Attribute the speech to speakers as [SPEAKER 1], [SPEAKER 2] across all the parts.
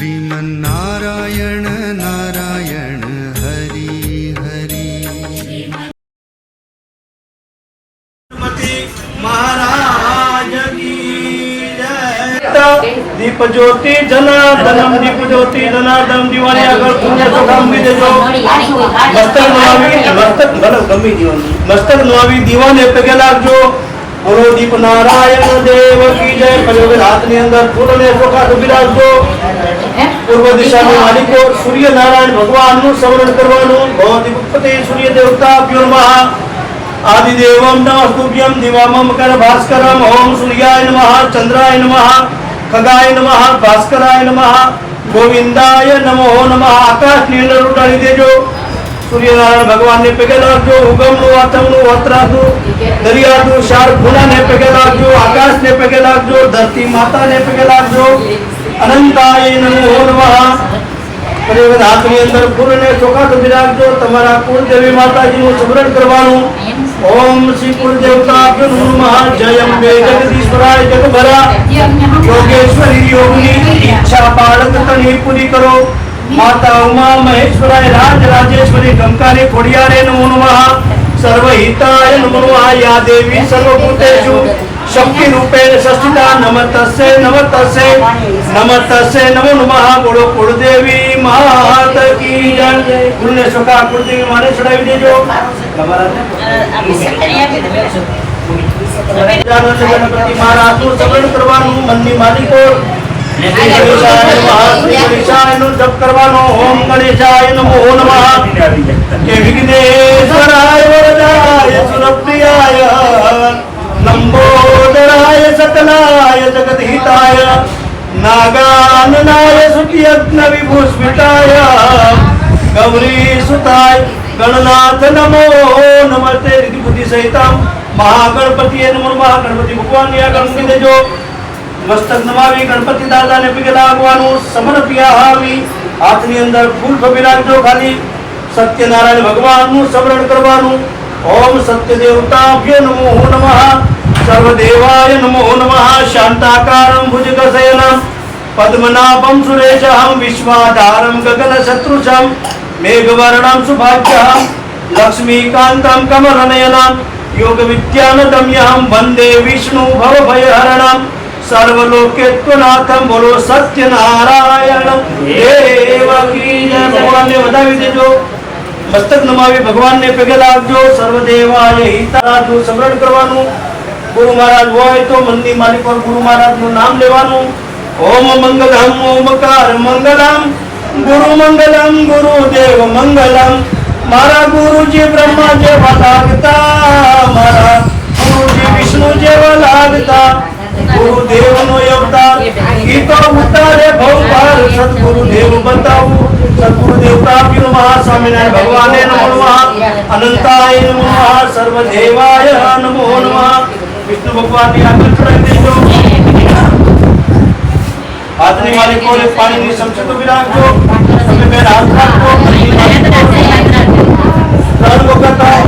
[SPEAKER 1] श्रीमन्नारायण, नारायण, हरि हरि।
[SPEAKER 2] દીપ જ્યોતિ જનાર્દનમ દીપ જ્યોતિ જનાર્દન દિવાળી આગળ પુણ્ય તો ગમી દેજો મસ્તક નવાવી મસ્તક ભલે ગમી દેવાની મસ્તક નવાવી દીવાને પગે લાગજો બોલો દીપ નારાયણ દેવ કી જય પ્રયોગ હાથની અંદર ફૂલને ચોખા ડૂબી રાખજો પૂર્વ દિશાનો માલિકો સૂર્યનારાયણ ભગવાનનું સ્મરણ કરવાનું ભૌતિકપતિ સૂર્ય દેવતા અભ્યો નમઃ આદિદેવમ નમસ્તુભ્યમ દિવામમ કર ભાસ્કરમ ઓમ સૂર્યાય નમઃ ચંદ્રાય નમઃ ખગાય નમઃ ભાસ્કરાય નમઃ ગોવિંદાય નમો નમઃ આકાશની અંદર ઉડાડી દેજો સૂર્યનારાયણ ભગવાનને પગે લાગજો ઉગમનું આથમનું વસ્ત્રાનું દરિયાનું શાર ફૂલાને પગે લાગજો આકાશને પગે લાગજો ધરતી માતાને પગે લાગજો અનંતાય નમો નમઃ. પરિવાર હાથની અંદર ફૂલને ચોખા ડૂબી રાખજો. તમારા કુળદેવી માતાજીનું સ્મરણ કરવાનું. ઓમ શ્રી કુળદેવતા નમઃ જય અંબે જગદીશ્વરાય જગભરા. યોગેશ્વરી યોગની ઈચ્છા બાળક તની પૂરી કરો. સર્વહિતાય નમો નમઃ. યા દેવી સર્વભૂતેષુ. શક્તિ રૂપે ષષ્ઠિતા નમતસ્ય નમતસ્સે నమస్తే నమో నమ గుడు కులదేవి మాతకి గురునే సొకా కులదేవి માને ચડાવી દેજો જપ કરવાનો ઓમ ગણેશાય નમો નમઃ કે વિઘ્નેશ્વરાય વરદાય સુરપ્રિયાય નંબોદરાય સકલાય જગદહિતાય નાગાનનાય સુખયજ્ઞ વિભૂષિતાય ગૌરી સુતાય ગણનાથ નમો નમસ્તે રિધિ બુદ્ધિ સહિતમ મહાગણપતિએ નમો નમઃ ગણપતિ ભગવાનની આગળ મૂકી દેજો મસ્તક નમાવી ગણપતિ દાદાને પગે લાગવાનું સમર્પ્યાહાવી હાથની અંદર ફૂલ થોભી રાખજો ખાલી સત્યનારાયણ ભગવાનનું સ્મરણ કરવાનું ઓમ સત્ય દેવતાભ્ય નમો નમઃ સર્વદેવાય નમો નમઃ શાંતાકારમ ભુજગશયનમ પદ્મનાભમ સુરેશહમ વિશ્વાધારમ ગગન શત્રુષમ મેઘવર્ણમ શુભાભ્યહમ લક્ષ્મીકાંતમ કમલનયનમ યોગ વિદ્યાનદમ્યહમ વંદે વિષ્ણુ ભવભયહરણમ સર્વલોકેત્વનાથમ બોલો સત્યનારાયણ દેવ કી જય ભગવાનને વધાવી દેજો મસ્તક નમાવી ભગવાનને પગે લાગજો સર્વદેવાય હિતારાજનું સ્મરણ કરવાનું ગુરુ મહારાજ હોય તો મંદિર માલિક પર ગુરુ મહારાજનું નામ લેવાનું ઓમ મંગલમ ઓમકાર મંગલમ ગુરુ મંગલમ ગુરુદેવ મંગલમ મારા ગુરુજી બ્રહ્મા જેવા લાગતા મારા ગુરુજી વિષ્ણુ જેવા લાગતા ગુરુદેવનો અવતાર ઈ તો ઉતારે ભવપાર સદગુરુદેવ બતાવું सद्गुरुदेवता नमः स्वामीनारायण भगवाने नमो नमः। अनंताय नमो नमः। सर्वदेवाय नमो नमः विष्णु भगवान की आकर प्रकट देजो आदरणीय मालिक को पानी की समझ तो विराग को समय में रात को। प्राण को करता है,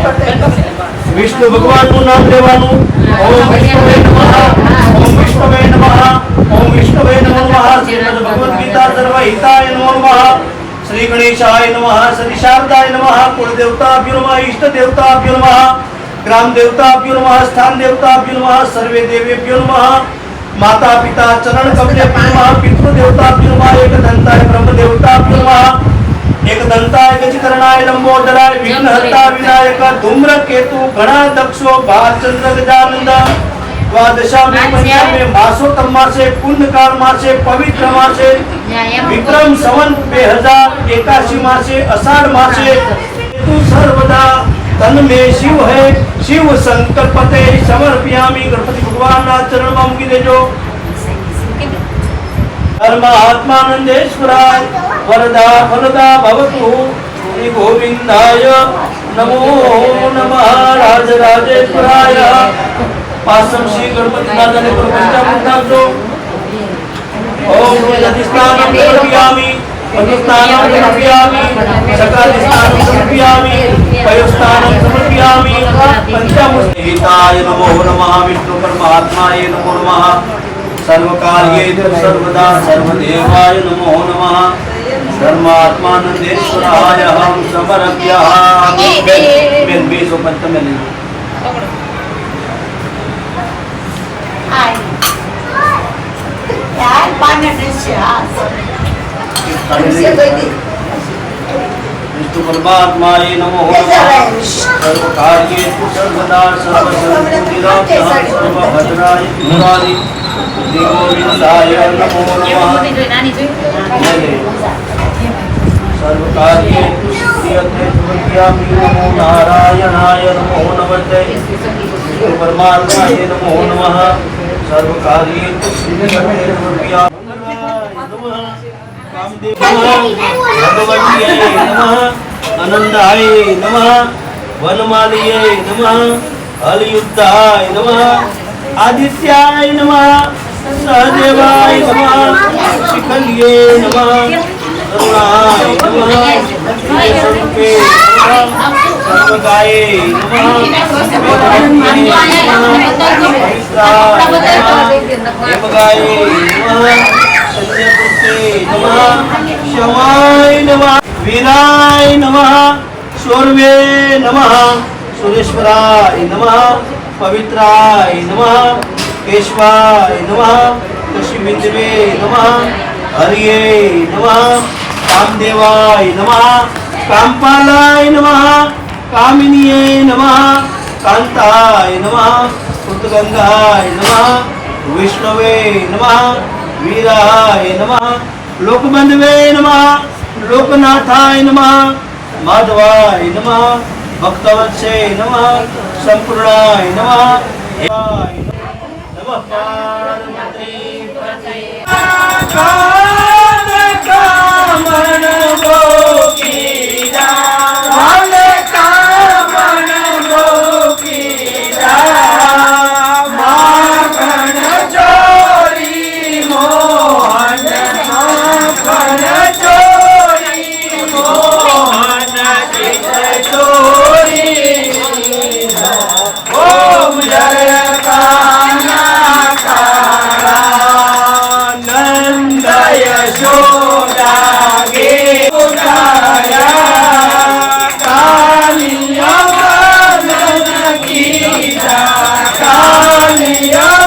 [SPEAKER 2] विष्णु भगवान को नाम देवानु। ओम विष्णुवे नमः। ओम विष्णुवे नमः। ओम विष्णुवे नमो नमः। श्रीमद् भगवद गीता सर्व हिताय नमः। श्री गणेशाय नमः श्री शारदाय नमः, कुलदेवताभ्यो नमः, इष्टदेवताभ्यो नमः ग्राम ग्रामदेवताभ्यो नमः स्थान स्थानदेवताभ्यो नमः सर्वे देवेभ्यो नमः माता पिता चरण कमलेभ्यो नमः पितृ पितृदेवताभ्यो नमः एकदंताय ब्रह्मदेवताभ्यो नमः एक एकदंताय गजकर्णाय लंबोदराय विघ्नहर्ता विनायक धूम्रकेतु, गणाध्यक्षो भालचंद्र गजानंद ગજકરણાય લંબોદરાય વિઘ્નહર્તા વિનાયક ધૂમ્ર કેતુ ગણા દક્ષો ભાલચંદ્ર ગજાનંદ દ્વાદશામે પંચમે માસોત્તમ માસે પુણ્યકાળ માસે પવિત્ર માસે વિક્રમ સંવત બે હજાર એકાશી માસે અષાઢ માસે તું સર્વદા તન મે શિવ હૈ શિવ સંકલ્પતે સમર્પ્યામી ગણપતિ ભગવાનના ચરણમાં મૂકી દેજો પરમાત્માનંદેશ્વરાય વરદા ફલદા ભવતુ શ્રી ગોવિંદાય નમો નમઃ पासम श्री गणपति दादा ने प्रतिष्ठा मुद्दा जो ओम अधिष्ठानम समर्पयामि अनुष्ठानम समर्पयामि सकाधिष्ठानम समर्पयामि पयोष्ठानम समर्पयामि पंचमुष्टिताय नमो नमः विष्णु परमात्माय नमो नमः सर्वकार्ये सर्वदा सर्वदेवाय नमो नमः धर्मात्मा नंदेश्वराय हम समर्प्यामि में 255 में परमात्माय नमो सर्वकार्येषु सर्वदा सर्वभद्राय मुरारि गोविन्दाय नमो नमः सर्वकार्येषु समर्पयामि नमो नारायणाय नमो नमस्ते परमात्माय नमो नमः सर्वकार्येषु सिद्ध्यर्थे समर्पयामि नमः कामदेवाय भगवत्यै नमः आनन्दाय नमः वनमालये नमः अलियुद्धाय नमः आदित्याय नमः सहदेवाय नमः शिखल्ये नमः नमः वीराय नमः शौर्वे नमः सुरेश्वराय नमः पवित्राय नमः केशवाय नमः कशिबिंदवे नमः हरिये नमः कामदेवाय नमः कामपालाय नमः कामिनीये नमः कांताय नमः कृतगंगाय नमः विष्णवे नमः वीराय नमः लोकबंधवे नमः लोकनाथाय नमः माधवाय नमः भक्तवत्से नमः संपूर्णाय नमः हेवाय नमः पार्वती पते कान Yeah.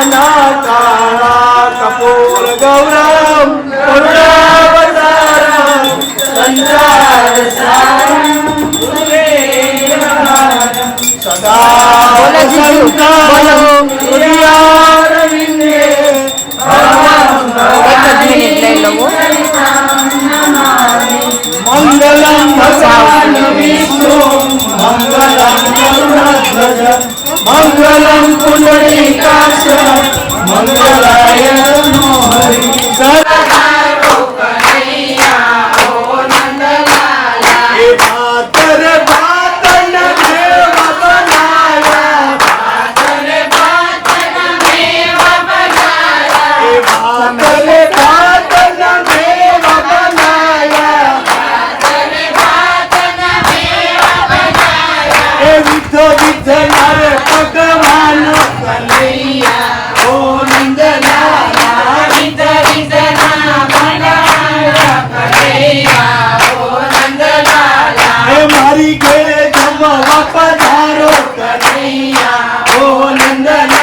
[SPEAKER 2] काना काला कपूर गौरम करुणावतारम संसार मंगलम मंगलम गरुड़ध्वज मंगलम पुंडरीकाक्ष मंगलाय नमो నందనా